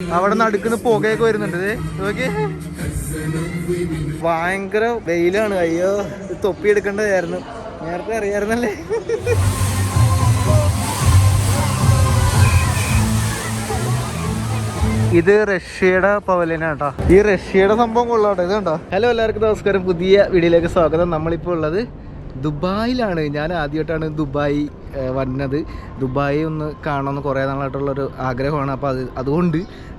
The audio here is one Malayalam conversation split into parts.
അവിടെ നടുക്കുന്ന പുകയൊക്കെ വരുന്നുണ്ട്. ഭയങ്കര വെയിലാണ്. അയ്യോ തൊപ്പി എടുക്കേണ്ടതായിരുന്നു. നേരത്തെ അറിയായിരുന്നല്ലേ? ഇത് റഷ്യയുടെ പവലിനാണ് കേട്ടോ ഈ റഷ്യയുടെ സംഭവം കൊള്ളാട്ടോ. ഇത് കണ്ടോ? ഹലോ എല്ലാവർക്കും നമസ്കാരം. പുതിയ വീഡിയോയിലേക്ക് സ്വാഗതം. നമ്മളിപ്പോൾ ഉള്ളത് ദുബായിലാണ്. ഞാൻ ആദ്യമായിട്ടാണ് ദുബായി വന്നത്. ദുബായി ഒന്ന് കാണണമെന്ന് കുറേ നാളായിട്ടുള്ളൊരു ആഗ്രഹമാണ്. അപ്പോൾ അത് അതുകൊണ്ട്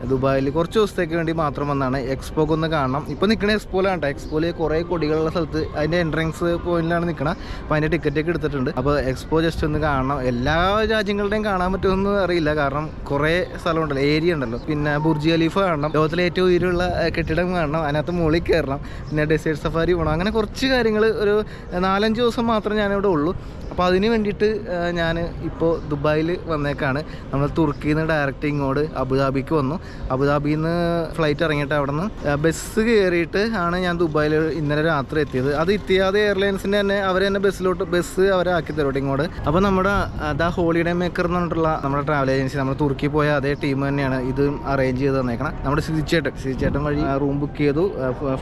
ദുബായിൽ കുറച്ച് ദിവസത്തേക്ക് വേണ്ടി മാത്രം വന്നാണ്. എക്സ്പോക്ക് ഒന്ന് കാണണം. ഇപ്പോൾ നിൽക്കണ എക്സ്പോയിലാണ് കേട്ടോ. എക്സ്പോയിൽ കുറേ കൊടികളുള്ള സ്ഥലത്ത് അതിന്റെ എൻട്രൻസ് പോയിന്റിലാണ് നിൽക്കണം അപ്പോൾ അതിന്റെ ടിക്കറ്റ് ഒക്കെ എടുത്തിട്ടുണ്ട്. അപ്പോൾ എക്സ്പോ ജസ്റ്റ് ഒന്ന് കാണണം. എല്ലാ രാജ്യങ്ങളുടെയും കാണാൻ പറ്റുമെന്ന് അറിയില്ല. കാരണം കുറേ സ്ഥലമുണ്ടല്ലോ. ഏരിയ ഉണ്ടല്ലോ. പിന്നെ ബുർജി ഖലീഫ കാണണം. ലോകത്തിലെ ഏറ്റവും ഉയരമുള്ള കെട്ടിടം കാണണം. അതിനകത്ത് മുകളിൽ കയറണം പിന്നെ ഡെസേർട്ട് സഫാരി പോകണം അങ്ങനെ കുറച്ച് കാര്യങ്ങൾ ഒരു നാലഞ്ച് ദിവസം മാത്രമേ ഞാനിവിടെ ഉള്ളൂ. അപ്പോൾ അതിന് വേണ്ടിയിട്ട് ഞാൻ ഇപ്പോൾ ദുബായിൽ വന്നേക്കാണ്. നമ്മൾ തുർക്കിയിൽ നിന്ന് ഡയറക്റ്റ് ഇങ്ങോട്ട് അബുദാബിക്ക് വന്നു. അബുദാബിയിൽ നിന്ന് ഫ്ലൈറ്റ് ഇറങ്ങിയിട്ട് അവിടെ നിന്ന് ബസ് കയറിയിട്ട് ആണ് ഞാൻ ദുബായിൽ ഇന്നലെ രാത്രി എത്തിയത്. അത് ഇത്തിയാദ് എയർലൈൻസിന്റെ തന്നെ അവർ തന്നെ ബസ്സിലോട്ട് ബസ് അവരെ ആക്കി തരും ഇങ്ങോട്ട്. അപ്പോൾ നമ്മുടെ ദ ഹോളിഡേ മേക്കർ എന്ന് പറഞ്ഞിട്ടുള്ള നമ്മുടെ ട്രാവൽ ഏജൻസി നമ്മൾ തുർക്കി പോയ അതേ ടീം തന്നെയാണ് ഇത് അറേഞ്ച് ചെയ്ത് തന്നേക്കണം. നമ്മുടെ സിരിച്ചേട്ടൻ സിരിച്ചേട്ടൻ വഴി റൂം ബുക്ക് ചെയ്തു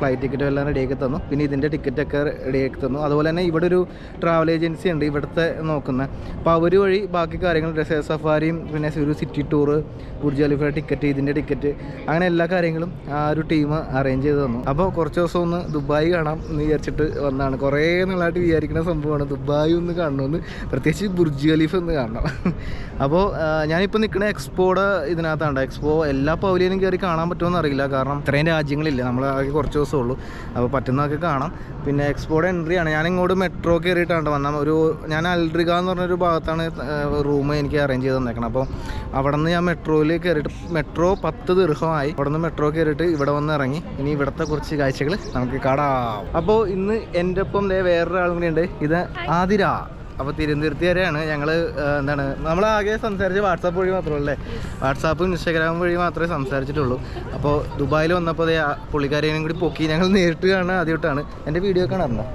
ഫ്ലൈറ്റ് ടിക്കറ്റും എല്ലാം റെഡിയാക്കി തന്നു. പിന്നെ ഇതിന്റെ ടിക്കറ്റൊക്കെ റെഡിയാക്കി തന്നു. അതുപോലെ തന്നെ ഇവിടെ ഒരു ട്രാവൽ ഏജൻസി ഉണ്ട്. ഇവിടുത്തെ നോക്കുന്നത് അപ്പോൾ അവർ വഴി ബാക്കി കാര്യങ്ങൾ ഡെസേർട്ട് സഫാരിയും പിന്നെ ഒരു city tour Burj Khalifa ticket ഇതിന്റെ ടിക്കറ്റ് അങ്ങനെ എല്ലാ കാര്യങ്ങളും ആ ഒരു ടീം അറേഞ്ച് ചെയ്ത് തന്നു. അപ്പോൾ കുറച്ച് ദിവസം ഒന്ന് ദുബായ് കാണാം എന്ന് വിചാരിച്ചിട്ട് വന്നതാണ്. കുറേ നാളായിട്ട് വിചാരിക്കുന്ന സംഭവമാണ് ദുബായ് ഒന്ന് കാണണമെന്ന് പ്രത്യേകിച്ച് ബുർജ് ഖലീഫ ഒന്ന് കാണണം. അപ്പോൾ ഞാനിപ്പോൾ നിൽക്കുന്ന എക്സ്പോയുടെ ഇതിനകത്താണ്? എക്സ്പോ എല്ലാ പൗലിയനും കയറി കാണാൻ പറ്റുമെന്ന് അറിയില്ല. കാരണം ഇത്രയും രാജ്യങ്ങളില്ല. നമ്മൾ ആകെ കുറച്ച് ദിവസമേ ഉള്ളൂ. അപ്പോൾ പറ്റുന്നതൊക്കെ കാണാം. പിന്നെ എക്സ്പോയുടെ എൻട്രി ആണ്. ഞാൻ ഇങ്ങോട്ട് മെട്രോ കയറിയിട്ടാണ് വന്നാൽ ഒരു അൽഡ്രിക എന്ന് പറഞ്ഞൊരു ഭാഗത്താണ് റൂം എനിക്ക് അറേഞ്ച് ചെയ്ത് തന്നേക്കണം അപ്പോൾ അവിടെ നിന്ന് ഞാൻ മെട്രോയിൽ കയറിയിട്ട് മെട്രോ പത്ത് ദീർഘമായി അവിടെ നിന്ന് മെട്രോ കയറിയിട്ട് ഇവിടെ വന്ന് ഇറങ്ങി. ഇനി ഇവിടുത്തെ കുറച്ച് കാഴ്ചകൾ നമുക്ക് കാണാം. അപ്പോൾ ഇന്ന് എന്റെ ഒപ്പം വേറൊരാളും കൂടി ഉണ്ട്. ഇത് ആതിര. അപ്പോൾ തിരുവനന്തപുരത്തുകാരെയാണ് ഞങ്ങൾ എന്താണ് നമ്മൾ ആകെ സംസാരിച്ച് വാട്സാപ്പ് വഴി മാത്രമല്ലേ വാട്സാപ്പും ഇൻസ്റ്റാഗ്രാമും വഴി മാത്രമേ സംസാരിച്ചിട്ടുള്ളൂ. അപ്പോൾ ദുബായിൽ വന്നപ്പോൾ അതേ പുള്ളിക്കാരെയും കൂടി പൊക്കി ഞങ്ങൾ നേരിട്ട് കാണാൻ ആദ്യമായിട്ടാണ് എന്റെ വീഡിയോ കാണാറുണ്ടോ?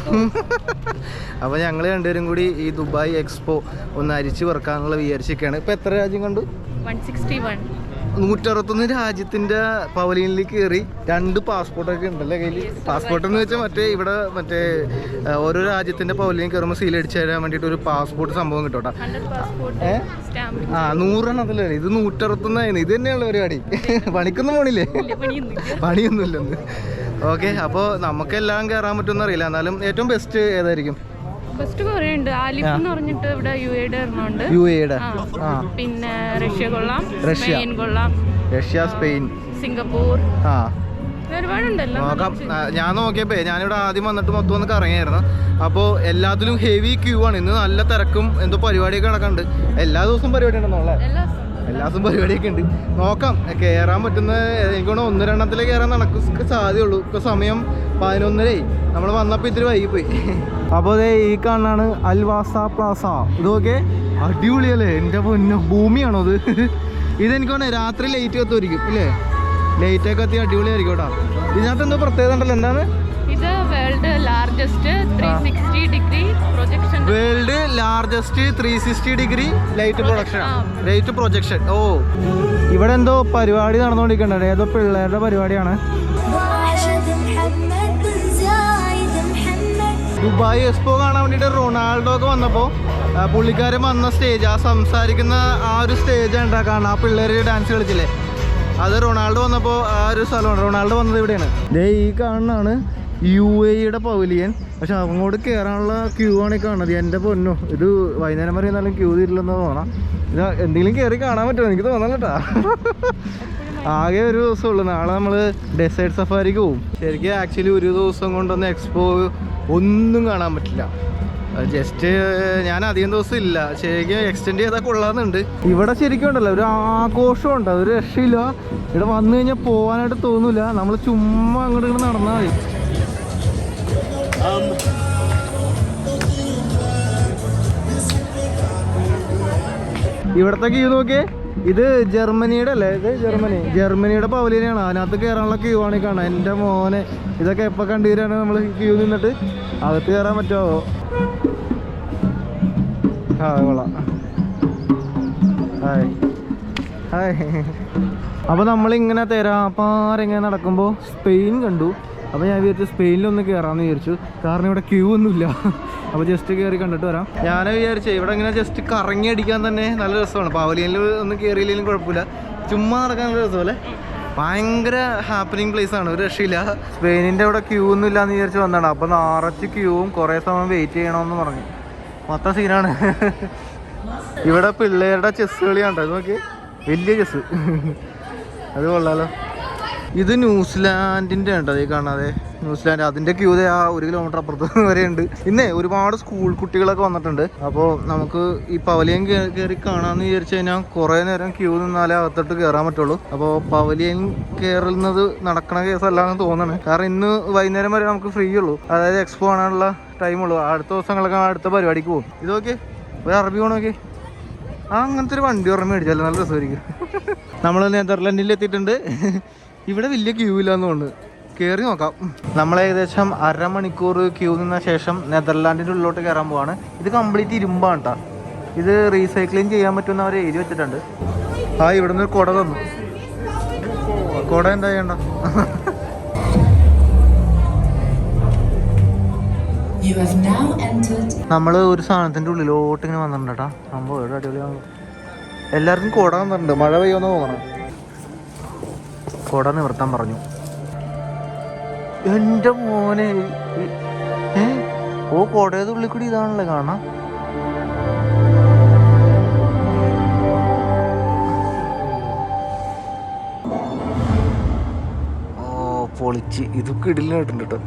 അപ്പോൾ ഞങ്ങൾ രണ്ടുപേരും കൂടി ഈ ദുബായ് എക്സ്പോ ഒന്ന് അരിച്ചു പറക്കാനുള്ള വിചാരിച്ചൊക്കെയാണ് ഇപ്പോൾ എത്ര രാജ്യം കണ്ടു? നൂറ്ററുപത്തൊന്ന് രാജ്യത്തിന്റെ പവലിയനിൽ കയറി രണ്ട് പാസ്പോർട്ടൊക്കെ ഉണ്ടല്ലേ കയ്യിൽ പാസ്പോർട്ട് എന്ന് വെച്ചാൽ മറ്റേ ഇവിടെ മറ്റേ ഓരോ രാജ്യത്തിന്റെ പവലിയൻ കയറുമ്പോൾ സീൽ അടിച്ചു തരാൻ വേണ്ടിട്ട് ഒരു പാസ്പോർട്ട് സംഭവം കിട്ടോട്ടാ. ആ നൂറെണ്ണത്തിലേ ഇത് നൂറ്ററുപത്തൊന്നായിരുന്നു ഇത് തന്നെയുള്ള പരിപാടി. പണിക്കൊന്നും പോണില്ലേ? പണിയൊന്നുമില്ല. പണിയൊന്നുമില്ലെന്ന്. ഓക്കെ അപ്പോൾ നമുക്കെല്ലാം കയറാൻ പറ്റുമെന്ന് അറിയില്ല. എന്നാലും ഏറ്റവും ബെസ്റ്റ് ഏതായിരിക്കും? ഫസ്റ്റ് കുറേ ഉണ്ട് ആലിഫ് എന്ന് പറഞ്ഞിട്ട് ഇവിടെ യു എയുടെ എറണമുണ്ട് യു എയുടെ ആ. ആ. പിന്നെ റഷ്യ കൊള്ളാം. റഷ്യ. കൊള്ളാം. Russia Spain. സിംഗപ്പൂർ. ആ. നോക്കാം. ഞാൻ നോക്കിയപ്പോ ഞാനിവിടെ ആദ്യം വന്നിട്ട് മൊത്തം ഒന്ന് കറങ്ങിയായിരുന്നു. അപ്പോൾ എല്ലാത്തിലും ഹെവി ക്യൂ ആണ്. ഇന്ന് നല്ല തിരക്കും എന്തോ പരിപാടിയൊക്കെ നടക്കുന്നുണ്ട്. എല്ലാ ദിവസവും പരിപാടി ഉണ്ടെന്നുള്ളേ എല്ലാ ദിവസവും പരിപാടിയൊക്കെ ഉണ്ട്. നോക്കാം. കയറാൻ പറ്റുന്ന എനിക്കോണം ഒന്ന് രണ്ടെണ്ണത്തിലേ കയറാൻ നടക്കും. സാധ്യതയുള്ളൂ. ഇപ്പോൾ സമയം പതിനൊന്നരയായി നമ്മൾ വന്നപ്പോൾ ഇത്തിരി വൈകിപ്പോയി. അപ്പോൾ ദേ ഈ കാണാണ് അൽവാസ പ്ലാസ. ഇതൊക്കെ അടിപൊളിയല്ലേ? എന്റെ പൊന്നു ഭൂമിയാണോ അത് ഇതെനിക്ക് തോന്നുന്നു രാത്രി ലൈറ്റ് കത്തുമായിരിക്കും ഇല്ലേ? ലൈറ്റൊക്കെ കത്തി അടിപൊളിയായിരിക്കും കേട്ടോ. ഇതിനകത്ത് എന്തോ പ്രത്യേകത ഉണ്ടല്ലോ എന്താണ്? ഇത് world largest three sixty degree projection world largest three sixty degree light production light projection ഓ. ഇവിടെ എന്തോ പരിപാടി നടന്നുകൊണ്ടിരിക്കുന്നുണ്ട്. ഏതോ പിള്ളേരുടെ പരിപാടിയാണ്. ദുബായ് എക്സ്പോ കാണാൻ വേണ്ടിട്ട് റൊണാൾഡോ ഒക്കെ വന്നപ്പോ പുള്ളിക്കാരൻ വന്ന സ്റ്റേജ് ആ സംസാരിക്കുന്ന ആ ഒരു സ്റ്റേജ് ഉണ്ടാക്കാണ് ആ പിള്ളേര് ഡാൻസ് കളിച്ചില്ലേ? അത് റൊണാൾഡോ വന്നപ്പോ ആ ഒരു സ്ഥലമാണ്. റൊണാൾഡോ വന്നത് ഇവിടെയാണ്. ഈ കാണാണ് യു എയുടെ പവലിയൻ പക്ഷെ അങ്ങോട്ട് കയറാനുള്ള ക്യൂ ആണ് ഈ കാണുന്നത്. എന്റെ പൊന്നു. ഇത് വൈകുന്നേരം വരെ എന്നാലും ക്യൂ തീരില്ലെന്ന് തോന്നാം ഇത് എന്തെങ്കിലും കയറി കാണാൻ പറ്റുമോ? എനിക്ക് തോന്നലട്ടാ ആകെ ഒരു ദിവസം ഉള്ളു നാളെ നമ്മൾ ഡെസേർട്ട് സഫാരിക്ക് പോകും ശരിക്കും ആക്ച്വലി ഒരു ദിവസം കൊണ്ടൊന്ന് എക്സ്പോ ഒന്നും കാണാൻ പറ്റില്ല. ജസ്റ്റ് ഞാൻ അധികം ദിവസം ഇല്ല. ശരിക്കും എക്സ്റ്റെൻഡ് ചെയ്താൽ കൊള്ളാന്നുണ്ട് ഇവിടെ ശരിക്കും ഉണ്ടല്ലോ. ഒരു ആഘോഷമുണ്ട്. ഒരു രക്ഷയില്ല. ഇവിടെ വന്നു കഴിഞ്ഞാൽ പോകാനായിട്ട് തോന്നില്ല നമ്മൾ ചുമ്മാ അങ്ങോട്ട് ഇങ്ങോട്ട് നടന്നാൽ മതി. ഇവിടത്തെ ക്യൂ നോക്കിയേ. ഇത് ജർമ്മനിയുടെ അല്ലേ? ഇത് ജർമ്മനി. ജർമ്മനിയുടെ പവലിയനാണ്. അതിനകത്ത് കയറാനുള്ള ക്യൂ ആണ് ഈ കാണാൻ എന്റെ മോനെ. ഇതൊക്കെ എപ്പോൾ കണ്ടുവരാണ് നമ്മൾ ക്യൂ നിന്നിട്ട്? അകത്ത് കയറാൻ പറ്റുമോ ആ കൊള്ളാം. ഹായ്. ഹായ്. അപ്പോൾ നമ്മളിങ്ങനെ തരാപ്പാറിങ്ങനെ നടക്കുമ്പോൾ സ്പെയിൻ കണ്ടു. അപ്പോൾ ഞാൻ വിചാരിച്ചു സ്പെയിനിലൊന്ന് കയറാമെന്ന് വിചാരിച്ചു. കാരണം ഇവിടെ ക്യൂ ഒന്നുമില്ല. അപ്പോൾ ജസ്റ്റ് കയറി കണ്ടിട്ട് വരാം. ഞാൻ വിചാരിച്ചു ഇവിടെ ഇങ്ങനെ ജസ്റ്റ് കറങ്ങി അടിക്കാൻ തന്നെ നല്ല രസമാണ്. പാവലിയനിൽ ഒന്നും കയറിയില്ലെങ്കിലും കുഴപ്പമില്ല. ചുമ്മാ നടക്കാൻ നല്ല രസമല്ലേ? ഭയങ്കര ഹാപ്പനിങ് പ്ലേസ് ആണ്. ഒരു രക്ഷയില്ല. സ്പെയിനിന്റെ അവിടെ ക്യൂ ഒന്നും ഇല്ലാന്ന് വിചാരിച്ച് വന്നതാണ്. അപ്പോൾ നിറച്ച് ക്യൂവും കുറേ സമയം വെയിറ്റ് ചെയ്യണമെന്ന് പറഞ്ഞു. മൊത്തം സീനാണ് ഇവിടെ പിള്ളേരുടെ ചെസ് കളിയാണ്ടോ അത് നോക്കി വലിയ ചെസ് അത് കൊള്ളാലോ. ഇത് ന്യൂസിലാൻഡിന്റെ ഉണ്ട്? ഈ കാണാതെ. ന്യൂസിലാൻഡ്. അതിന്റെ ക്യൂ ആ ഒരു കിലോമീറ്റർ അപ്പുറത്ത് വരെ ഉണ്ട്. ഇന്നേ ഒരുപാട് സ്കൂൾ കുട്ടികളൊക്കെ വന്നിട്ടുണ്ട്. അപ്പോൾ നമുക്ക് ഈ പവലിയൻ കയറി കാണാന്ന് വിചാരിച്ചു കഴിഞ്ഞാൽ കുറേ നേരം ക്യൂ നിന്നാലേ അകത്തോട്ട് കയറാൻ പറ്റുള്ളൂ. അപ്പോൾ പവലിയൻ കയറുന്നത് നടക്കണ കേസല്ലാന്ന് തോന്നണേ. കാരണം ഇന്ന് വൈകുന്നേരം വരെ നമുക്ക് ഫ്രീ ഉള്ളൂ. അതായത് എക്സ്പോ കാണാനുള്ള ടൈമുള്ളൂ അടുത്ത ദിവസങ്ങളൊക്കെ അടുത്ത പരിപാടിക്ക് പോകും. ഇതൊക്കെ ഒരു അറബി പോണോക്കെ ആ അങ്ങനത്തെ ഒരു വണ്ടി ഓർമ്മ മേടിച്ചാലും. നല്ല രസമായിരിക്കും. നമ്മൾ നെതർലൻഡിൽ എത്തിയിട്ടുണ്ട്. ഇവിടെ വലിയ ക്യൂ ഇല്ലാന്ന് തോന്നുന്നു കയറി നോക്കാം. നമ്മൾ ഏകദേശം അരമണിക്കൂർ ക്യൂ നിന്ന ശേഷം നെതർലാൻഡിന്റെ ഉള്ളിലോട്ട് കയറാൻ പോവാണ്. ഇത് കംപ്ലീറ്റ് ഇരുമ്പാണ് കേട്ടോ ഇത് റീസൈക്ലിംഗ് ചെയ്യാൻ പറ്റുമെന്ന് അവർ എഴുതി വെച്ചിട്ടുണ്ട്. ആ ഇവിടെ നിന്ന് കുട തന്നു. കുട എന്താ ചെയ്യണ്ട? നമ്മൾ ഒരു സാധനത്തിന്റെ ഉള്ളിലോട്ട് ഇങ്ങനെ വന്നിട്ടുണ്ട് കേട്ടോ സംഭവം അടിപൊളിയാണ് എല്ലാവർക്കും കുട തന്നിട്ടുണ്ട്. മഴ പെയ്യുമെന്ന് തോന്നണം. കുട നിവർത്താൻ പറഞ്ഞു. എന്റെ മോനെ ഓ കുടയത് ഉള്ളിൽ കൂടി ഇതാണല്ലേ കാണാം? പൊളിച്ച് ഇതൊക്കെ ഇടലിനായിട്ടുണ്ട് കേട്ടോ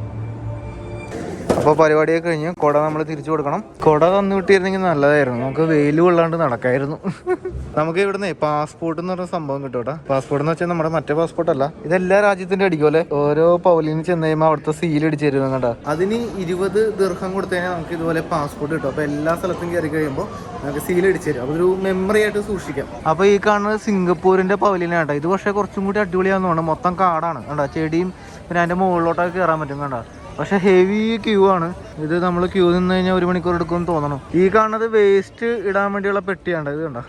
അപ്പോൾ പരിപാടിയൊക്കെ കഴിഞ്ഞ് കുട നമ്മൾ തിരിച്ചു കൊടുക്കണം. കുട തന്നു കിട്ടിയിരുന്നെങ്കിൽ നല്ലതായിരുന്നു. നമുക്ക് വെയിൽ കൊള്ളാണ്ട് നടക്കായിരുന്നു. നമുക്ക് ഇവിടുന്ന് പാസ്പോർട്ട് എന്ന് പറഞ്ഞ സംഭവം കിട്ടും കേട്ടോ. പാസ്പോർട്ട് എന്ന് വെച്ചാൽ നമ്മുടെ മറ്റേ പാസ്പോർട്ട് അല്ല. ഇതെല്ലാ രാജ്യത്തിന്റെ അടിക്കുമല്ലേ ഓരോ പൗലിന് ചെന്ന് കഴിയുമ്പോൾ അവിടുത്തെ സീൽ അടിച്ചു തരുന്നു കേട്ടോ. അതിന് ഇരുപത് ദീർഘം കൊടുത്തു കഴിഞ്ഞാൽ നമുക്ക് ഇതുപോലെ പാസ്പോർട്ട് കിട്ടും. അപ്പോൾ എല്ലാ സ്ഥലത്തും കയറി കഴിയുമ്പോൾ നമുക്ക് സീൽ അടിച്ചു തരും അതൊരു മെമ്മറി ആയിട്ട് സൂക്ഷിക്കാം. അപ്പോൾ ഈ കാണുന്നത് സിംഗപ്പൂരിന്റെ പവലിനാണ് കേട്ടോ ഇത് പക്ഷേ കുറച്ചും കൂടി അടിപൊളിയാന്ന് തോന്നുന്നു. മൊത്തം കാടാണ്. കണ്ടോ? ചെടിയും പിന്നെ അതിന്റെ മുകളിലോട്ടൊക്കെ കയറാൻ പറ്റും കണ്ടോ? പക്ഷെ ഹെവി ക്യൂ ആണ്. ഇത് നമ്മൾ ക്യൂ നിന്ന് കഴിഞ്ഞാൽ ഒരു മണിക്കൂർ എടുക്കുമെന്ന് തോന്നണം. ഈ കാണുന്നത് വേസ്റ്റ് ഇടാൻ വേണ്ടിയുള്ള പെട്ടിയാണ് ഇത് കണ്ട?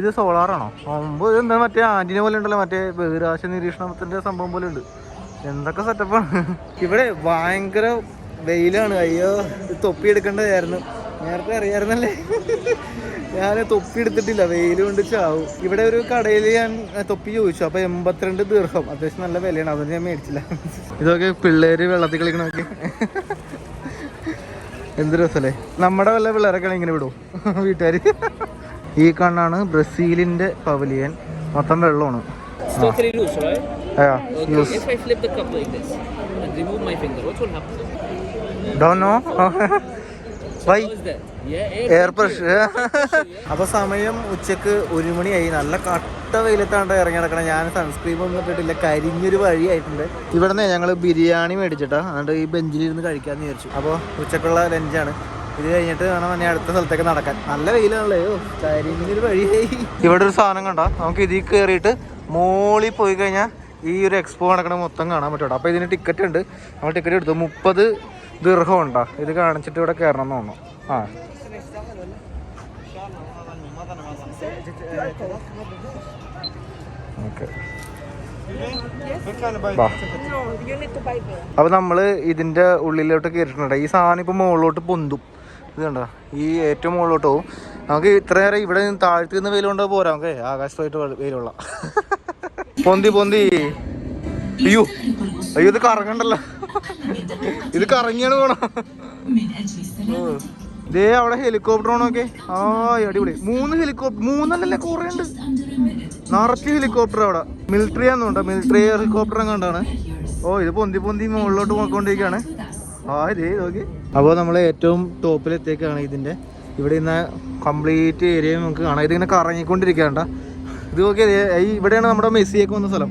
ഇത് സോളാറാണോ മുമ്പ് എന്താ മറ്റേ ആന്റിനെ പോലെ ഉണ്ടല്ലോ മറ്റേ ബഹിരാശ നിരീക്ഷണത്തിന്റെ സംഭവം പോലെ ഉണ്ട്. എന്തൊക്കെ സെറ്റപ്പാണ് ഇവിടെ ഭയങ്കര വെയിലാണ്. അയ്യോ തൊപ്പി എടുക്കേണ്ടതായിരുന്നു നേരത്തെ അറിയായിരുന്നല്ലേ? ഞാൻ തൊപ്പി എടുത്തിട്ടില്ല വെയിൽ കൊണ്ട് ചാവും. ഇവിടെ ഒരു കടയിൽ ഞാൻ തൊപ്പി ചോദിച്ചു. അപ്പൊ എൺപത്തിരണ്ട് ദീർഘം. അത്യാവശ്യം നല്ല വിലയാണ്. അതൊന്നും ഞാൻ മേടിച്ചില്ല. ഇതൊക്കെ പിള്ളേര് വെള്ളത്തിൽ കളിക്കണമൊക്കെ എന്ത് രസല്ലേ? നമ്മുടെ വല്ല പിള്ളേരൊക്കെ ഇങ്ങനെ വിടും. വീട്ടുകാർ ഈ കണ്ണാണ് ബ്രസീലിന്റെ പവലിയൻ. മൊത്തം വെള്ളമാണ്. ഡോ നോ loose, എയർ പ്രഷർ അപ്പൊ സമയം ഉച്ചയ്ക്ക് ഒരു മണിയായി. നല്ല കട്ട വെയിലത്താണ്ട് ഇറങ്ങി നടക്കണം. ഞാൻ സൺസ്ക്രീം ഒന്നും ഇട്ടിട്ടില്ല. കരിഞ്ഞൊരു വഴിയായിട്ടുണ്ട്. ഇവിടുന്ന് ഞങ്ങൾ ബിരിയാണി മേടിച്ചിട്ടാ. അതുകൊണ്ട് ഈ ബെഞ്ചിലിരുന്ന് കഴിക്കാന്ന് വിചാരിച്ചു. അപ്പോൾ ഉച്ചക്കുള്ള ലഞ്ചാണ്. ഇത് കഴിഞ്ഞിട്ട് വേണം എന്നെ അടുത്ത സ്ഥലത്തേക്ക് നടക്കാൻ. നല്ല വെയിലാണല്ലേ. കരിഞ്ഞൊരു വഴിയായി. ഇവിടെ ഒരു സാധനം കണ്ടോ. നമുക്ക് ഇതിൽ കയറിയിട്ട് മോളിൽ പോയി കഴിഞ്ഞാൽ ഈ ഒരു എക്സ്പോ നടക്കണ മൊത്തം കാണാൻ പറ്റും അപ്പോൾ ഇതിന് ടിക്കറ്റ് ഉണ്ട്. നമ്മൾ ടിക്കറ്റ് എടുത്തു. മുപ്പത് ദീർഘം ഉണ്ടോ ഇത് കാണിച്ചിട്ട് ഇവിടെ കയറണം എന്ന് തോന്നുന്നു. ആ. ഓക്കെ അപ്പൊ നമ്മൾ ഇതിന്റെ ഉള്ളിലോട്ട് കേറിയിട്ടുണ്ട്. ഈ സാധനം ഇപ്പൊ മുകളിലോട്ട് പൊന്തും. ഇത് കണ്ട? ഈ ഏറ്റവും മുകളിലോട്ട് പോകും നമുക്ക് ഇത്രയേറെ ഇവിടെ നിന്ന് താഴ്ത്തി നിന്ന് വെയിലുണ്ടോ പോരാ. നമുക്ക് ആകാശത്തായിട്ട് വെയിലുള്ള പൊന്തി പൊന്തി. അയ്യോ അയ്യോ ഇത് കറങ്ങണ്ടല്ലോ. ഇത് കറങ്ങിയാണ് പോണം ദേ അവിടെ ഹെലികോപ്റ്റർ ആണോക്കെ? ആ അടിപൊളി. മൂന്ന് ഹെലികോപ്റ്റർ മൂന്നല്ലേ കുറേ ഉണ്ട്. നിറച്ച് ഹെലികോപ്റ്റർ അവിടെ. മിലിറ്ററി ആണെന്നുണ്ടോ മിലിറ്ററി ഹെലികോപ്റ്റർ കണ്ടാണ് ഓ ഇത് പൊന്തി പൊന്തി മുകളിലോട്ട് പോയിക്കൊണ്ടിരിക്കുകയാണ്. ആ ഇതേ നോക്കി. അപ്പോൾ നമ്മൾ ഏറ്റവും ടോപ്പിലെത്തിയേക്കാണ് ഇതിന്റെ. ഇവിടെ ഇന്ന് കംപ്ലീറ്റ് ഏരിയ നമുക്ക് കാണാം. ഇതിങ്ങനെ കറങ്ങിക്കൊണ്ടിരിക്കുകയാണ്ട ഇത് നോക്കിയത് ഈ ഇവിടെയാണ് നമ്മുടെ മെസ്സിയൊക്കെ വന്ന സ്ഥലം.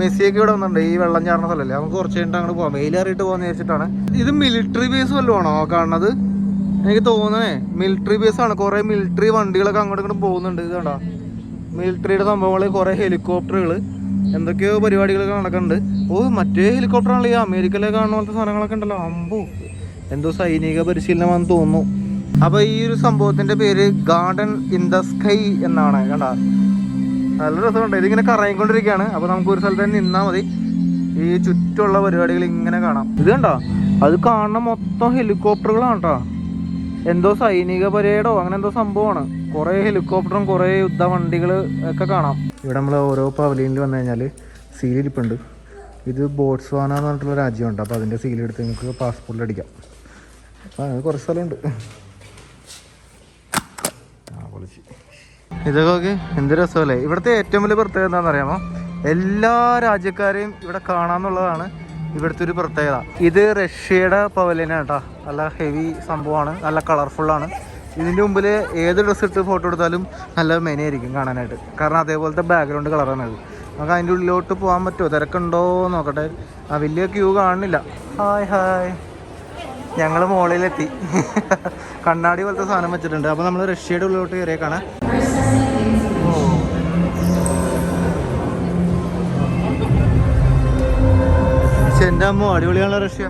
മെസ്സിയൊക്കെ ഇവിടെ വന്നിട്ടുണ്ട്. ഈ വെള്ളം ചാടുന്ന സ്ഥലമല്ലേ? നമുക്ക് കുറച്ച് കഴിഞ്ഞിട്ട് അങ്ങോട്ട് പോകാം. വെയിലേറിയിട്ട് പോകാമെന്ന് വിചാരിച്ചിട്ടാണ്. ഇത് മിലിറ്ററി ബേസ് വല്ലതും ആണോ കാണുന്നത്? എനിക്ക് തോന്നണേ മിലിറ്ററി ബേസ് ആണ്. കുറേ മിലിറ്ററി വണ്ടികളൊക്കെ അങ്ങോട്ട് ഇങ്ങോട്ടും പോകുന്നുണ്ട് ഇത് കണ്ടോ മിലിറ്ററിയുടെ സംഭവങ്ങൾ കുറേ ഹെലികോപ്റ്ററുകൾ എന്തൊക്കെയോ പരിപാടികളൊക്കെ നടക്കുന്നുണ്ട് ഓ മറ്റേ ഹെലികോപ്റ്റർ ആണല്ലോ ഈ അമേരിക്കയിലെ കാണുന്ന പോലത്തെ സാധനങ്ങളൊക്കെ ഉണ്ടല്ലോ. അമ്പോ എന്തോ സൈനിക പരിശീലനമാണെന്ന് തോന്നുന്നു. അപ്പൊ ഈ ഒരു സംഭവത്തിന്റെ പേര് ഗാർഡൻ ഇൻ ദ സ്കൈ എന്നാണ് കണ്ട നല്ല രസമുണ്ട്. ഇതിങ്ങനെ കറങ്ങിക്കൊണ്ടിരിക്കുകയാണ്. അപ്പോൾ നമുക്ക് ഒരു സ്ഥലത്ത് തന്നെ നിന്നാൽ മതി. ഈ ചുറ്റുമുള്ള പരിപാടികൾ ഇങ്ങനെ കാണാം. ഇത് കണ്ടോ? അത് കാണുന്ന മൊത്തം ഹെലികോപ്റ്ററുകളാണ് കേട്ടോ. എന്തോ സൈനിക പരേഡോ അങ്ങനെ എന്തോ സംഭവമാണ്. കുറേ ഹെലികോപ്റ്ററും കുറേ യുദ്ധ വണ്ടികൾ ഒക്കെ കാണാം. ഇവിടെ നമ്മൾ ഓരോ പവലിയനിൽ വന്നു കഴിഞ്ഞാൽ സീലിരിപ്പുണ്ട് ഇത് ബോട്സ്വാന എന്ന് പറഞ്ഞിട്ടുള്ള രാജ്യമുണ്ട്. അപ്പോൾ അതിന്റെ സീലെടുത്ത് നിങ്ങൾക്ക് പാസ്പോർട്ടിൽ അടിക്കാം. അങ്ങനെ കുറച്ച് സ്ഥലമുണ്ട്. ഇതൊക്കെ എന്ത് രസമല്ലേ? ഇവിടുത്തെ ഏറ്റവും വലിയ പ്രത്യേകത എന്താണെന്ന് അറിയാമോ എല്ലാ രാജ്യക്കാരെയും ഇവിടെ കാണാന്നുള്ളതാണ് ഇവിടുത്തെ ഒരു പ്രത്യേകത. ഇത് റഷ്യയുടെ പവലിനാണ് കേട്ടോ. നല്ല ഹെവി സംഭവമാണ്. നല്ല കളർഫുള്ളാണ് ഇതിന്റെ മുമ്പിൽ ഏത് ഡ്രസ്സ് ഇട്ട് ഫോട്ടോ എടുത്താലും നല്ല മെനയായിരിക്കും കാണാനായിട്ട്. കാരണം അതേപോലത്തെ ബാക്ക്ഗ്രൗണ്ട് കളറാണ് അത്. നമുക്ക് അതിന്റെ ഉള്ളിലോട്ട് പോകാൻ പറ്റുമോ? തിരക്കുണ്ടോ നോക്കട്ടെ. ആ വലിയ ക്യൂ കാണുന്നില്ല. ഹായ് ഹായ് ഞങ്ങൾ മുകളിലെത്തി കണ്ണാടി പോലത്തെ സാധനം വെച്ചിട്ടുണ്ട്. അപ്പോൾ നമ്മൾ റഷ്യയുടെ ഉള്ളിലോട്ട് കയറിയേക്കാണ്. Neurons. എന്റെ അമ്മ emotional റഷ്യ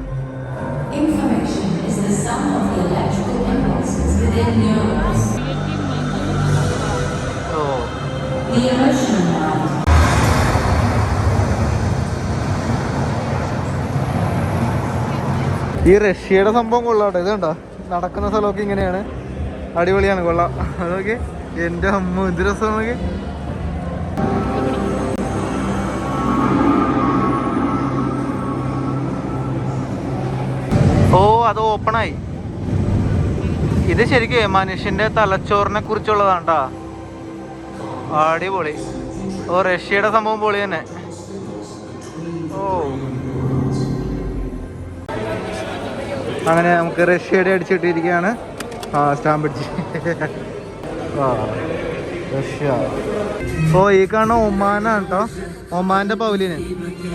ഈ റഷ്യയുടെ സംഭവം കൊള്ളാട്ടെ. ഇത് കണ്ടോ? നടക്കുന്ന സ്ഥലമൊക്കെ ഇങ്ങനെയാണ്. അടിപൊളിയാണ് കൊള്ളാം. അതൊക്കെ എന്റെ അമ്മ എന്ത് രസമാണെങ്കിൽ ഓ അത് ഓപ്പണായി. ഇത് ശരിക്കും മനുഷ്യന്റെ തലച്ചോറിനെ കുറിച്ചുള്ളതാണ്. അടിപൊളി. ഓ റഷ്യയുടെ സംഭവം പൊളി തന്നെ. ഓ. അങ്ങനെ നമുക്ക് റഷ്യയുടെ അടിച്ചിട്ടിരിക്കുകയാണ്. ആ സ്റ്റാമ്പ് അടിച്ച്. റഷ്യ. ഓ ഈ കാണുന്ന ഒമാനാണ് കേട്ടോ ഒമാന്റെ പൗലിന്.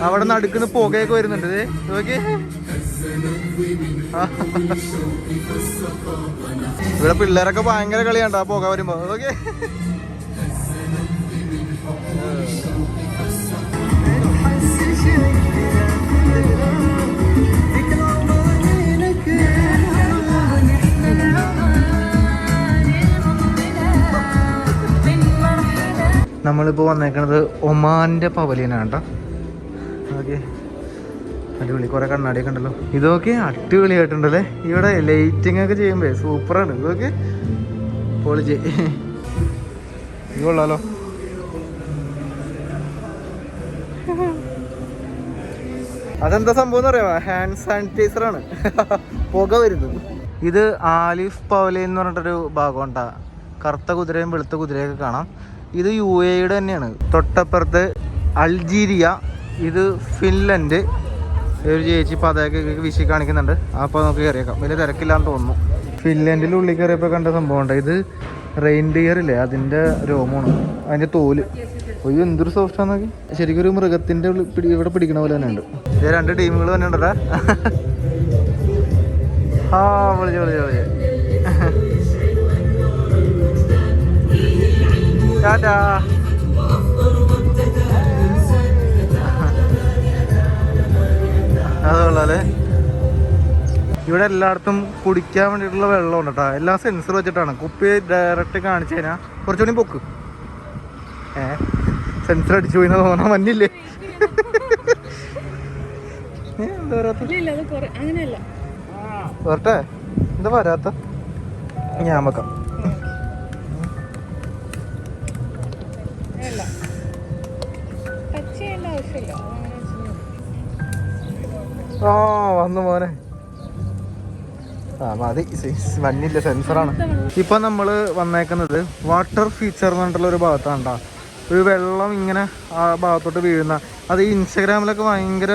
അവിടെ നടുക്കുന്ന പുകയൊക്കെ വരുന്നുണ്ട്. ആ. ഇവിടെ പിള്ളേരൊക്കെ ഭയങ്കര കളിയാണ്ട ആ പോകാൻ വരുമ്പോ. ഓക്കെ. നമ്മളിപ്പോൾ വന്നേക്കണത് ഒമാന്റെ പവലിയനാണ് കേട്ടോ ഓക്കെ. അടിപൊളി. കുറെ കണ്ണാടിയൊക്കെ ഉണ്ടല്ലോ. ഇതൊക്കെ അടിപൊളിയായിട്ടുണ്ടല്ലേ? ഇവിടെ ലൈറ്റിംഗ് ഒക്കെ ചെയ്യുമ്പോ സൂപ്പറാണ്. ഇതൊക്കെ പൊളിച്ച്. ഇത് കൊള്ളാലോ. അതെന്താ സംഭവം എന്ന് അറിയാമോ? ഹാൻഡ് സാനിറ്റൈസർ ആണ്. പുക വരുന്നത്. ഇത് ആലിഫ് പവലി എന്ന് പറഞ്ഞിട്ടൊരു ഭാഗമുണ്ടാ. കറുത്ത കുതിരയും വെളുത്ത കുതിരയൊക്കെ കാണാം. ഇത് യു എയുടെ തന്നെയാണ്. തൊട്ടപ്പുറത്ത് അൾജീരിയ ഇത് ഫിൻലൻഡ് ഒരു ചേച്ചി പതയൊക്കെ വിശി കാണിക്കുന്നുണ്ട്. അപ്പോൾ നമുക്ക് കയറിയേക്കാം. വലിയ തിരക്കില്ലാന്ന് തോന്നുന്നു. ഫിൻലൻഡിൽ ഉള്ളിൽ കയറിയപ്പോൾ കണ്ട സംഭവമുണ്ട്. ഇത് റെയിൻ റെയിൻഡിയർ ഇല്ലേ? അതിന്റെ രോമമാണ്. അതിന്റെ തോൽ. ഒരു എന്തൊരു സോഫ്റ്റ് ശരിക്കും ഒരു മൃഗത്തിന്റെ പിടി ഇവിടെ പിടിക്കണ പോലെ തന്നെ ഉണ്ട്. ഇത് രണ്ട് ടീമുകൾ തന്നെ ഉണ്ടടാ ആ വിളിച്ച് വിളിച്ച് വിളിച്ച്. ടാറ്റാ. അതുകൊള്ളാലേ ഇവിടെ എല്ലായിടത്തും കുടിക്കാൻ വേണ്ടിയിട്ടുള്ള വെള്ളം ഉണ്ട് കേട്ടോ. എല്ലാം സെൻസർ വെച്ചിട്ടാണ്. കുപ്പി ഡയറക്റ്റ് കാണിച്ചു കഴിഞ്ഞാൽ കുറച്ചുകൂടി പൊക്ക്. ഏ സെൻസർ അടിച്ചു പോയി തോന്നാൻ മഞ്ഞില്ലേ വരട്ടെ? എന്താ വരാത്ത? ഞാൻ വെക്കാം. ആ വന്നു മോനെ. ആ മതി. മഞ്ഞില്ല സെൻസറാണ്. ഇപ്പൊ നമ്മൾ വന്നേക്കുന്നത് വാട്ടർ ഫീച്ചർ എന്ന് പറഞ്ഞിട്ടുള്ള ഒരു ഭാഗത്താണ്. ഒരു വെള്ളം ഇങ്ങനെ ആ ഭാഗത്തോട്ട് വീഴുന്ന അത് ഈ ഇൻസ്റ്റാഗ്രാമിലൊക്കെ ഭയങ്കര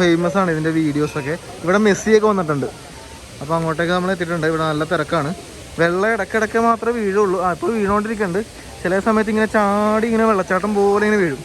ഫേമസ് ആണ് ഇതിന്റെ വീഡിയോസ് ഒക്കെ. ഇവിടെ മെസ്സിയൊക്കെ വന്നിട്ടുണ്ട്. അപ്പോൾ അങ്ങോട്ടേക്ക് നമ്മൾ എത്തിയിട്ടുണ്ട്. ഇവിടെ നല്ല തിരക്കാണ്. വെള്ളം ഇടയ്ക്കിടയ്ക്ക് മാത്രമേ വീഴുള്ളൂ. ആ ഇപ്പോൾ വീണുകൊണ്ടിരിക്കുന്നുണ്ട് ചില സമയത്ത് ഇങ്ങനെ ചാടി ഇങ്ങനെ വെള്ളച്ചാട്ടം പോലെ ഇങ്ങനെ വീഴും.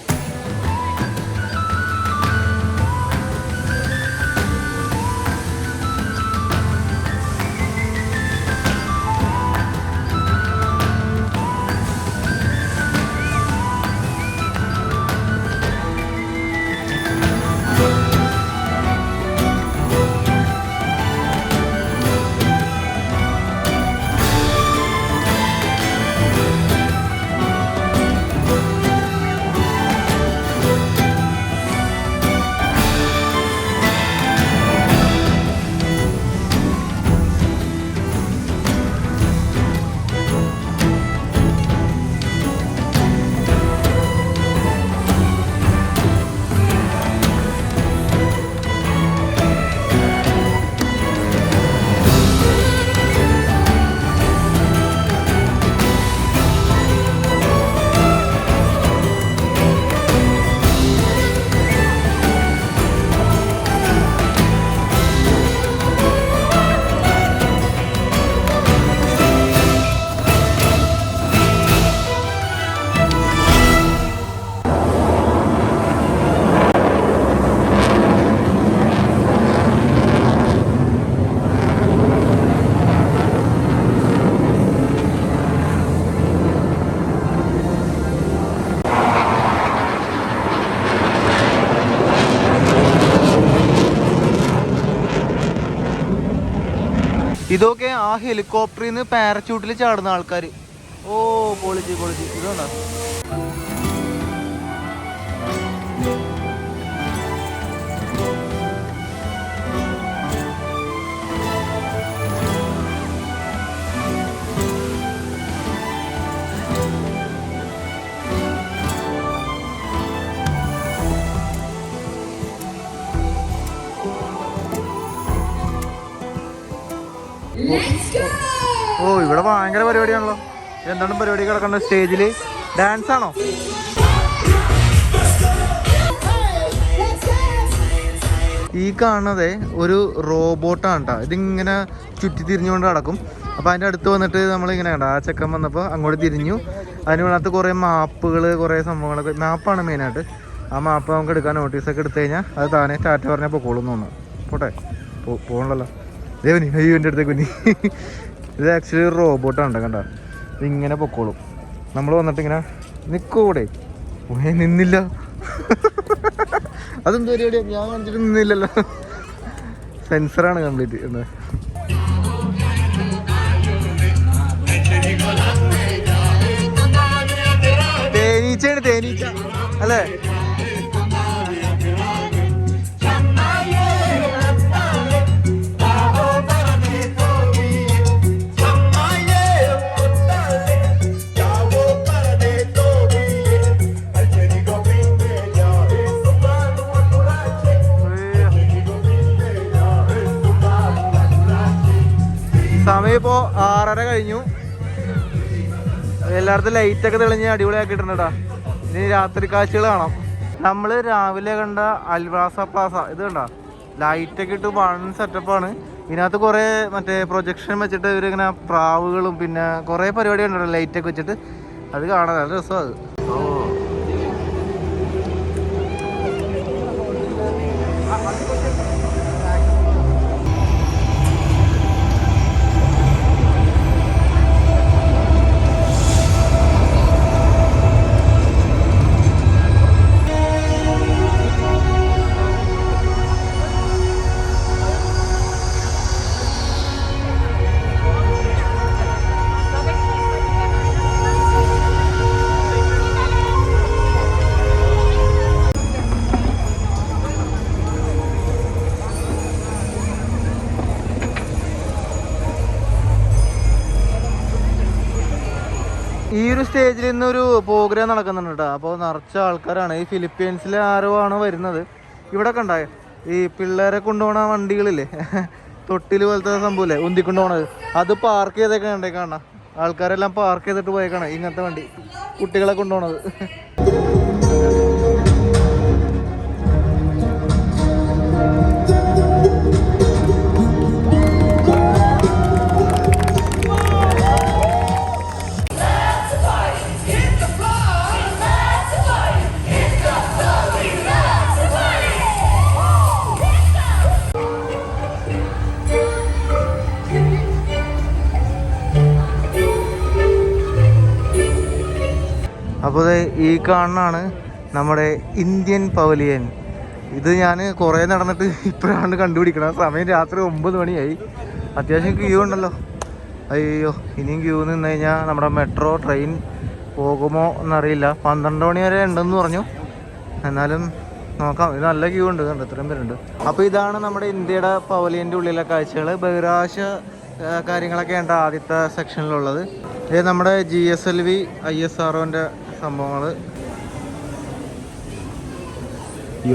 ഇതൊക്കെ ആ ഹെലികോപ്റ്ററിൽ നിന്ന് പാരച്യൂട്ടിൽ ചാടുന്ന ആൾക്കാർ ഓ പൊളിച്ച് പൊളിച്ച്. ഇതുണ്ടോ? ഇവിടെ ഭയങ്കര പരിപാടിയാണല്ലോ. എന്താണ് പരിപാടി കിടക്കേണ്ടത് സ്റ്റേജിൽ ഡാൻസ് ആണോ? ഈ കാണുന്നത് ഒരു റോബോട്ടാണ് കേട്ടോ ഇതിങ്ങനെ ചുറ്റി തിരിഞ്ഞുകൊണ്ട് നടക്കും. അപ്പോൾ അതിന്റെ അടുത്ത് വന്നിട്ട് നമ്മളിങ്ങനെ കണ്ട. ആ ചെക്കൻ വന്നപ്പോൾ അങ്ങോട്ട് തിരിഞ്ഞു. അതിനകത്ത് കുറേ മാപ്പുകൾ കുറേ സംഭവങ്ങളൊക്കെ. മാപ്പാണ് മെയിനായിട്ട് ആ മാപ്പ് നമുക്ക് എടുക്കാൻ നോട്ടീസൊക്കെ എടുത്തു കഴിഞ്ഞാൽ അത് താനേ ടാറ്റ പറഞ്ഞാൽ പൊക്കോളും തോന്നുന്നു. പോട്ടെ. പോകണല്ലോ ദേവനി അയ്യോ എന്റെ അടുത്തേക്ക് കുഞ്ഞി. ഇത് ആക്ച്വലി ഒരു റോബോട്ടാണ് കണ്ട? ഇതിങ്ങനെ പൊക്കോളും. നമ്മൾ വന്നിട്ട് ഇങ്ങനെ നിൽക്കൂടെ ഓ നിന്നില്ല. അതെന്ത് പരിപാടിയാ? ഞാൻ കാണിച്ചിട്ട് നിന്നില്ലല്ലോ. സെൻസറാണ് കംപ്ലീറ്റ് എന്ന് തേനീച്ചയാണ് തേനീച്ച. അല്ലേ? ഇപ്പോ ആറര കഴിഞ്ഞു. എല്ലായിടത്തും ലൈറ്റ് ഒക്കെ തെളിഞ്ഞ് അടിപൊളിയാക്കിയിട്ടുണ്ടാ ഇനി രാത്രി കാഴ്ചകൾ കാണാം. നമ്മൾ രാവിലെ കണ്ട അൽവാസ പ്ലാസ ഇത് കണ്ട? ലൈറ്റ് ഒക്കെ ഇട്ട് വൺ സെറ്റപ്പാണ് ഇതിനകത്ത് കുറേ മറ്റേ പ്രൊജക്ഷൻ വെച്ചിട്ട് ഇവരിങ്ങനെ പ്രാവുകളും പിന്നെ കുറേ പരിപാടി ഉണ്ടല്ലോ ലൈറ്റൊക്കെ വെച്ചിട്ട്. അത് കാണാൻ നല്ല രസമാണ് അത്. ഇന്നൊരു പ്രോഗ്രാം നടക്കുന്നുണ്ട് കേട്ടോ അപ്പോൾ നിറച്ച ആൾക്കാരാണ്. ഈ ഫിലിപ്പീൻസിലെ ആരോ ആണ് വരുന്നത്. ഇവിടെ കണ്ടായ ഈ പിള്ളേരെ കൊണ്ടുപോണ വണ്ടികളില്ലേ? തൊട്ടിൽ പോലത്തെ സംഭവമില്ലേ ഉന്തിക്കൊണ്ട് പോണത് അത് പാർക്ക് ചെയ്തേക്കാണ് കണ്ടേ കാണാം. ആൾക്കാരെല്ലാം പാർക്ക് ചെയ്തിട്ട് പോയേക്കാണ് ഇങ്ങനത്തെ വണ്ടി. കുട്ടികളെ കൊണ്ടുപോണത്. അപ്പോൾ ഈ കാണുന്നതാണ് നമ്മുടെ ഇന്ത്യൻ പവലിയൻ. ഇത് ഞാൻ കുറേ നടന്നിട്ട് ഇപ്പോഴാണ് കണ്ടുപിടിക്കണം സമയം രാത്രി ഒമ്പത് മണിയായി. അത്യാവശ്യം ക്യൂ ഉണ്ടല്ലോ. അയ്യോ ഇനിയും ക്യൂ നിന്ന് കഴിഞ്ഞാൽ നമ്മുടെ മെട്രോ ട്രെയിൻ പോകുമോ എന്നറിയില്ല. പന്ത്രണ്ട് മണി വരെ ഉണ്ടെന്ന് പറഞ്ഞു. എന്നാലും നോക്കാം. ഇത് നല്ല ക്യൂ ഉണ്ട് കണ്ടോ? ഇത്രയും പേരുണ്ട്. അപ്പോൾ ഇതാണ് നമ്മുടെ ഇന്ത്യയുടെ പവലിയന്റെ ഉള്ളിലെ കാഴ്ചകൾ ബഹിരാശ കാര്യങ്ങളൊക്കെ ഉണ്ട് ആദ്യത്തെ സെക്ഷനിലുള്ളത് ഇത് നമ്മുടെ G S L V I S ആർ ഒന്റെ സംഭവങ്ങൾ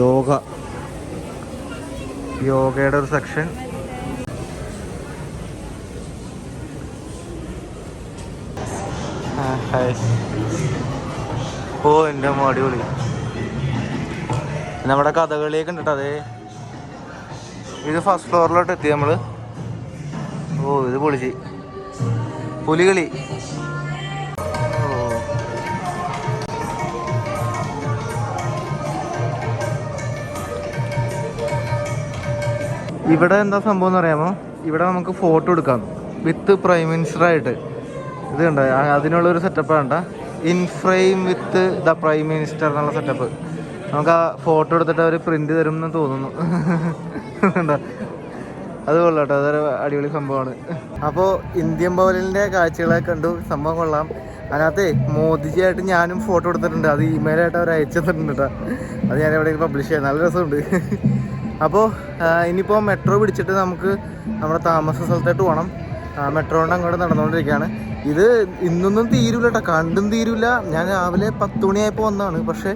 യോഗ. യോഗയുടെ ഒരു സെക്ഷൻ ഓ എന്റെ അടിപൊളി നമ്മുടെ കഥകളിയൊക്കെ ഉണ്ട് അതേ. ഇത് ഫസ്റ്റ് ഫ്ലോറിലോട്ട് എത്തി നമ്മൾ ഓ ഇത് പൊളിച്ച്. പുലികളി. ഇവിടെ എന്താ സംഭവം എന്ന് പറയാമോ ഇവിടെ നമുക്ക് ഫോട്ടോ എടുക്കാം. വിത്ത് പ്രൈം മിനിസ്റ്റർ ആയിട്ട്. ഇത് കണ്ട? അതിനുള്ളൊരു സെറ്റപ്പ് വേണ്ട in frame with the prime minister എന്നുള്ള സെറ്റപ്പ് നമുക്ക് ആ ഫോട്ടോ എടുത്തിട്ട് അവർ പ്രിന്റ് തരും എന്ന് തോന്നുന്നു. കണ്ടോ? അത് കൊള്ളാം അതൊരു അടിപൊളി സംഭവമാണ്. അപ്പോൾ ഇന്ത്യൻ ഭവനിന്റെ കാഴ്ചകളെ കണ്ടു. സംഭവം കൊള്ളാം. അതിനകത്ത് മോദിജിയായിട്ട് ഞാനും ഫോട്ടോ എടുത്തിട്ടുണ്ട്. അത് ഇമെയിലായിട്ട് അവർ അയച്ചിട്ടുണ്ട് കേട്ടോ. അത് ഞാൻ എവിടെയെങ്കിലും പബ്ലിഷ് ചെയ്യാം. നല്ല രസമുണ്ട്. അപ്പോൾ ഇനിയിപ്പോൾ മെട്രോ പിടിച്ചിട്ട് നമുക്ക് നമ്മുടെ താമസ സ്ഥലത്തോട്ട് പോകണം മെട്രോ കൊണ്ട് അങ്ങോട്ട് നടന്നുകൊണ്ടിരിക്കുകയാണ്. ഇത് ഇന്നൊന്നും തീരൂല കേട്ടോ കണ്ടും തീരൂല. ഞാൻ രാവിലെ പത്ത് മണിയായപ്പോൾ വന്നതാണ്. പക്ഷേ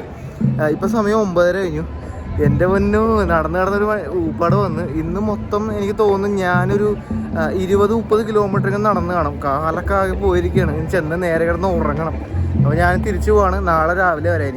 ഇപ്പം സമയം ഒമ്പതര കഴിഞ്ഞു. എന്റെ മുന്നു നടന്ന് നടന്നൊരു ഊപ്പാട് വന്ന്. ഇന്ന് മൊത്തം എനിക്ക് തോന്നുന്നു ഞാനൊരു ഇരുപത് മുപ്പത് കിലോമീറ്റർ നടന്ന് കാണും. കാലൊക്കെ ആകെ പോയിരിക്കുകയാണ്. ചെന്ന് നേരെ കിടന്ന് ഉറങ്ങണം. അപ്പോൾ ഞാൻ തിരിച്ചു പോവാണ്. നാളെ രാവിലെ വരാൻ